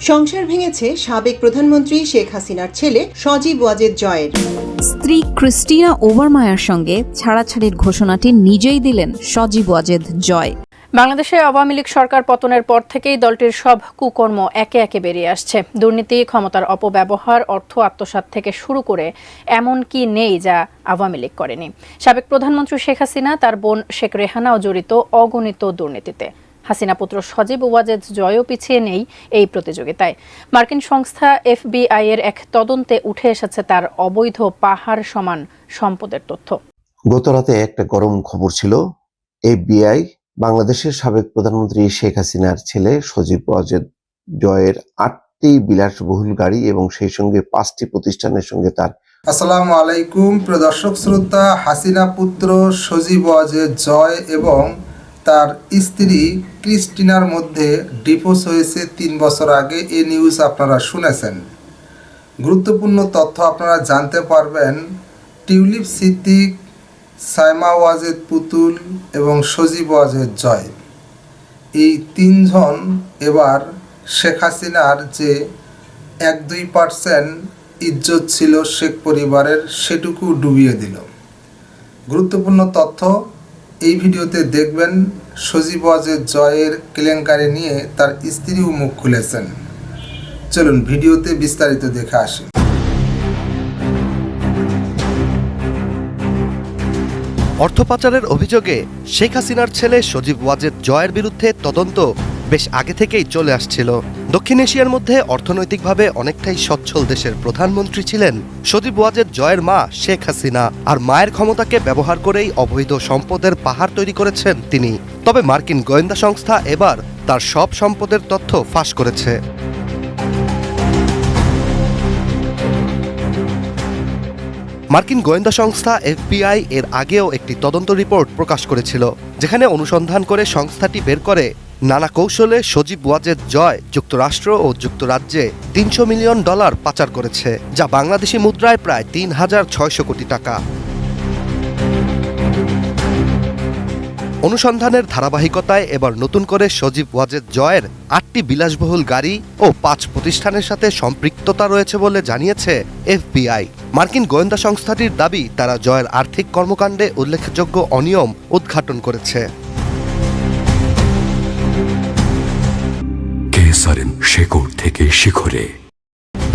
সংসার ভেঙেছে সাবেক প্রধানমন্ত্রী শেখ হাসিনার ছেলে সজীব ওয়াজেদ জয়ের। স্ত্রী ক্রিস্টিনা ওভারমায়ার সঙ্গে ছাড়াছাড়ির ঘোষণাটি নিজেই দিলেন সজীব ওয়াজেদ জয়। বাংলাদেশে আওয়ামী লীগ সরকার পতনের পর থেকেই দলটির সব কুকর্ম একে একে বেরিয়ে আসছে। দুর্নীতি ক্ষমতার অপব্যবহার অর্থ আত্মসাৎ থেকে শুরু করে এমন কি নেই যা আওয়ামী লীগ করেনি। সাবেক প্রধানমন্ত্রী শেখ হাসিনা তার বোন শেখ রেহানাও জড়িত অগণিত দুর্নীতিতে। হাসিনা পুত্র সজীব ওয়াজেদ জয়ও পিছিয়ে নেই এই প্রতিযোগিতায়। মার্কিন সংস্থা এফবিআই এর এক তদন্তে উঠে এসেছে তার অবৈধ পাহাড় সমান সম্পদের তথ্য। গতরাতে একটা গরম খবর ছিল এফবিআই বাংলাদেশের সাবেক প্রধানমন্ত্রী শেখ হাসিনার ছেলে সজীব ওয়াজেদ জয়ের আটটি বিলাসবহুল গাড়ি এবং সেই সঙ্গে পাঁচটি প্রতিষ্ঠানের সঙ্গে তার আসসালামু আলাইকুম প্রদর্শক শ্রোতা হাসিনা পুত্র সজীব ওয়াজেদ জয় এবং তার স্ত্রী ক্রিস্টিনার মধ্যে ডিভোর্স হয়েছে তিন বছর আগে, এ নিউজ আপনারা শুনেছেন। গুরুত্বপূর্ণ তথ্য আপনারা জানতে পারবেন। টিউলিপ সিদ্দিক, সাইমা ওয়াজেদ পুতুল এবং সজীব ওয়াজেদ জয়। এই তিনজন এবার শেখ হাসিনার যে এক দুই পার্সেন্ট ইজ্জত ছিল শেখ পরিবারের, সেটুকু ডুবিয়ে দিল। গুরুত্বপূর্ণ তথ্য এই ভিডিওতে দেখবেন সজীব ওয়াজের জয়ের কেলেঙ্কারি নিয়ে তার স্ত্রীও মুখ খুলেছেন। চলুন ভিডিওতে বিস্তারিত দেখে আসি। অর্থ পাচারের অভিযোগে শেখ হাসিনার ছেলে সজীব ওয়াজেদ জয়ের বিরুদ্ধে তদন্ত বেশ আগে থেকেই চলে আসছিল। দক্ষিণ এশিয়ার মধ্যে অর্থনৈতিকভাবে অনেকটাই সচ্ছল দেশের প্রধানমন্ত্রী ছিলেন সজীব ওয়াজেদ জয়ের মা শেখ হাসিনা। আর মায়ের ক্ষমতাকে ব্যবহার করেই অবৈধ সম্পদের পাহাড় তৈরি করেছেন তিনি। তবে মার্কিন গোয়েন্দা সংস্থা এবার তার সব সম্পদের তথ্য ফাঁস করেছে। মার্কিন গোয়েন্দা সংস্থা এফবিআই এর আগেও একটি তদন্ত রিপোর্ট প্রকাশ করেছিল, যেখানে অনুসন্ধান করে সংস্থাটি বের করে নানা কৌশলে সজীব ওয়াজেদ জয় যুক্তরাষ্ট্র ও যুক্তরাজ্যে তিনশো মিলিয়ন ডলার পাচার করেছে, যা বাংলাদেশি মুদ্রায় প্রায় তিন হাজার ছয়শো কোটি টাকা। অনুসন্ধানের ধারাবাহিকতায় এবার নতুন করে সজীব ওয়াজেদ জয়ের আটটি বিলাসবহুল গাড়ি ও পাঁচ প্রতিষ্ঠানের সাথে সম্পৃক্ততা রয়েছে বলে জানিয়েছে এফবিআই। মার্কিন গোয়েন্দা সংস্থাটির দাবি, তারা জয়ের আর্থিক কর্মকাণ্ডে উল্লেখযোগ্য অনিয়ম উদ্ঘাটন করেছে। কেসারেন শেকড় থেকে শিখরে।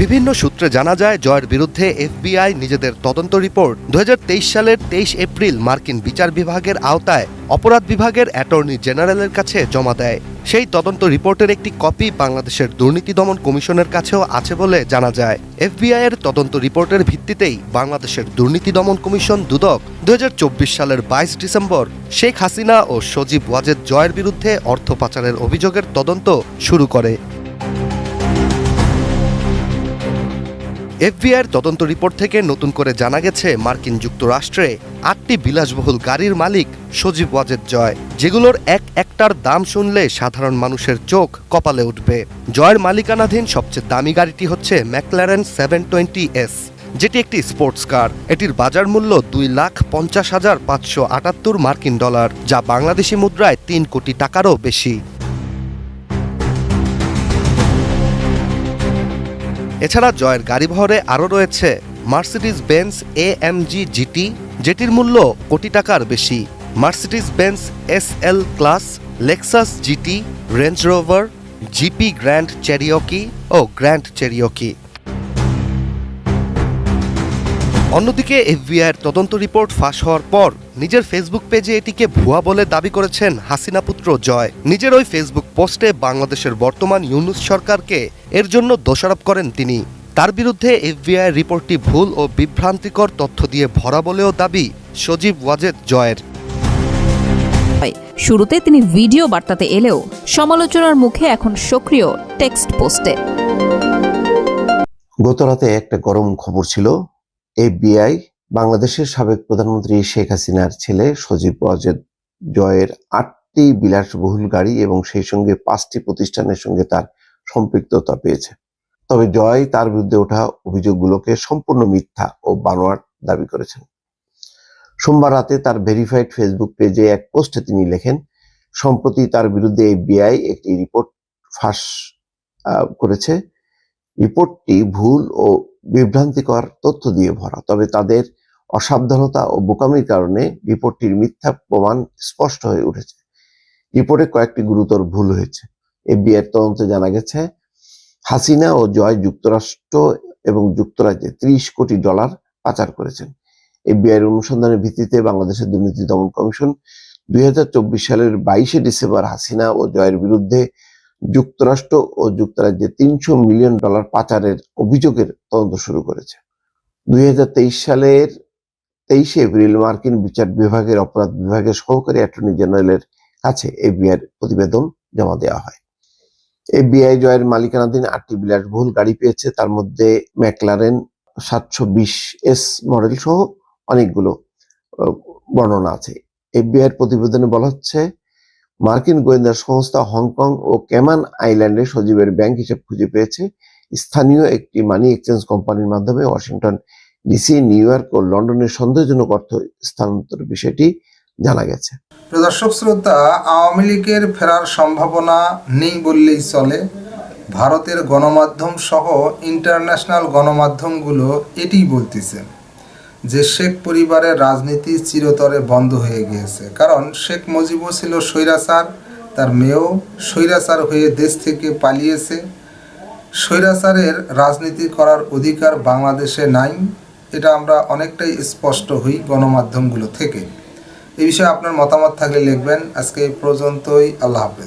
বিভিন্ন সূত্রে জানা যায়, জয়ের বিরুদ্ধে এফবিআই নিজেদের তদন্ত রিপোর্ট। দু হাজার তেইশ সালের তেইশ এপ্রিল মার্কিন বিচার বিভাগের আওতায় অপরাধ বিভাগের অ্যাটর্নি জেনারেলের কাছে জমা দেয়। সেই তদন্ত রিপোর্টের একটি কপি বাংলাদেশের দুর্নীতি দমন কমিশনের কাছেও আছে বলে জানা যায়। এফবিআই এর তদন্ত রিপোর্টের ভিত্তিতেই বাংলাদেশের দুর্নীতি দমন কমিশন দুদক দু হাজার চব্বিশ সালের বাইশ ডিসেম্বর শেখ হাসিনা ও সজীব ওয়াজেদ জয়ের বিরুদ্ধে অর্থ পাচারের অভিযোগের তদন্ত শুরু করে। এফবিআইয়ের তদন্ত রিপোর্ট থেকে নতুন করে জানা গেছে, মার্কিন যুক্তরাষ্ট্রে আটটি বিলাসবহুল গাড়ির মালিক সজীব ওয়াজেদ জয়, যেগুলোর এক একটার দাম শুনলে সাধারণ মানুষের চোখ কপালে উঠবে। জয়ের মালিকানাধীন সবচেয়ে দামি গাড়িটি হচ্ছে ম্যাকলারেন সেভেন টোয়েন্টি এস, যেটি একটি স্পোর্টস কার। এটির বাজার মূল্য দুই লাখ পঞ্চাশ হাজার পাঁচশো আটাত্তর মার্কিন ডলার, যা বাংলাদেশি মুদ্রায় তিন কোটি টাকারও বেশি। এছাড়া জয়ের গাড়িবহরে আরও রয়েছে Mercedes Benz A M G GT যেটির মূল্য কোটি টাকার বেশি। Mercedes Benz S L class Lexus GT Range Rover Jeep Grand Cherokee ও গ্র্যান্ড চেরিয়কি অন্যদিকে এফবিআইয়ের তদন্ত রিপোর্ট ফাঁস হওয়ার পর নিজের ফেসবুক পেজে এটিকে ভুয়া বলে দাবি করেছেন হাসিনা পুত্র জয়। নিজের ওই ফেসবুক পোস্টে বাংলাদেশের বর্তমান ইউনুস সরকারকে এর জন্য দোষারোপ করেন তিনি। তার বিরুদ্ধে এফবিআই রিপোর্টটি ভুল ও বিভ্রান্তিকর তথ্য দিয়ে ভরা বলেও দাবি সজীব ওয়াজেদ জয়ের। শুরুতে তিনি ভিডিও বার্তাতে এলেও সমালোচনার মুখে এখন সক্রিয় টেক্সট পোস্টে। গতরাতে একটা গরম খবর ছিল। এফবিআই বাংলাদেশের সাবেক প্রধানমন্ত্রী শেখ হাসিনার ছেলে সজীব ওয়াজেদ জয়ের আটটি বিলাসবহুল গাড়ি এবং সেই সঙ্গে পাঁচটি প্রতিষ্ঠানের সঙ্গে তার সম্পৃক্ততা পেয়েছে। তবে জয় তার বিরুদ্ধে ওঠা অভিযোগগুলোকে সম্পূর্ণ মিথ্যা ও বানোয়াট দাবি করেছেন। সোমবার রাতে তার ভেরিফাইড ফেসবুক পেজে এক পোস্টে তিনি লেখেন, সম্প্রতি তার বিরুদ্ধে এফবিআই একটি রিপোর্ট ফাঁস করেছে। রিপোর্টটি ভুল ও বিভ্রান্তিকর তথ্য দিয়ে ভরা। তবে তাদের অসাবধানতা ও বোকামির কারণে রিপোর্টটির মিথ্যা প্রমাণ স্পষ্ট হয়ে উঠেছে। রিপোর্টে কয়েকটি গুরুতর ভুল হয়েছে। এফবিআই তদন্তে জানা গেছে, হাসিনা ও জয় যুক্তরাষ্ট্র এবং যুক্তরাজ্যে ত্রিশ কোটি ডলার পাচার করেছেন। এফবিআই এর অনুসন্ধানের ভিত্তিতে বাংলাদেশের দুর্নীতি দমন কমিশন দুই হাজার চব্বিশ সালের বাইশে ডিসেম্বর হাসিনা ও জয়ের বিরুদ্ধে যুক্তরাষ্ট্র ও যুক্তরাজ্যে তিনশো মিলিয়ন ডলার পাচারের অভিযোগের তদন্ত শুরু করেছে। দুই হাজার তেইশ সালের তেইশে এপ্রিল মার্কিন বিচার বিভাগের, অপরাধ বিভাগের সহকারী অ্যাটর্নি জেনারেলের কাছে এফবিআই প্রতিবেদন জমা দেওয়া হয়। এফবিআই জয়ের মালিকানাধীন আটটি বিলাসবহুল গাড়ি পেয়েছে, তার মধ্যে ম্যাকলারেন সাতশো বিশ এস মডেল সহ অনেকগুলো বর্ণনা আছে। এফবিআই এর প্রতিবেদনে বলা হচ্ছে, মার্কিন গোয়েন্দা সংস্থা হংকং ও ক্যামান আইল্যান্ডে সজীবের ব্যাংক হিসেব খুঁজে পেয়েছে। স্থানীয় একটি মানি এক্সচেঞ্জ কোম্পানির মাধ্যমে ওয়াশিংটন ডিসি, নিউ ইয়র্ক ও লন্ডনের সন্দেহজনক অর্থ স্থানান্তর বিষয়টি জানা গেছে। প্রদর্শক শ্রোতা, আওয়ামী লীগের ফেরার সম্ভাবনা নেই বললেই চলে। ভারতের গণমাধ্যম সহ ইন্টারন্যাশনাল গণমাধ্যমগুলো এটিই বলতেছে যে শেখ পরিবারের রাজনীতি চিরতরে বন্ধ হয়ে গিয়েছে। কারণ শেখ মুজিবও ছিল স্বৈরাচার, তার মেয়েও স্বৈরাচার হয়ে দেশ থেকে পালিয়েছে। স্বৈরাচারের রাজনীতি করার অধিকার বাংলাদেশে নাই, এটা আমরা অনেকটাই স্পষ্ট হই গণমাধ্যমগুলো থেকে। এই বিষয়ে আপনার মতামত থাকলে লিখবেন। আজকে পর্যন্তই আল্লাহ হাফেজ।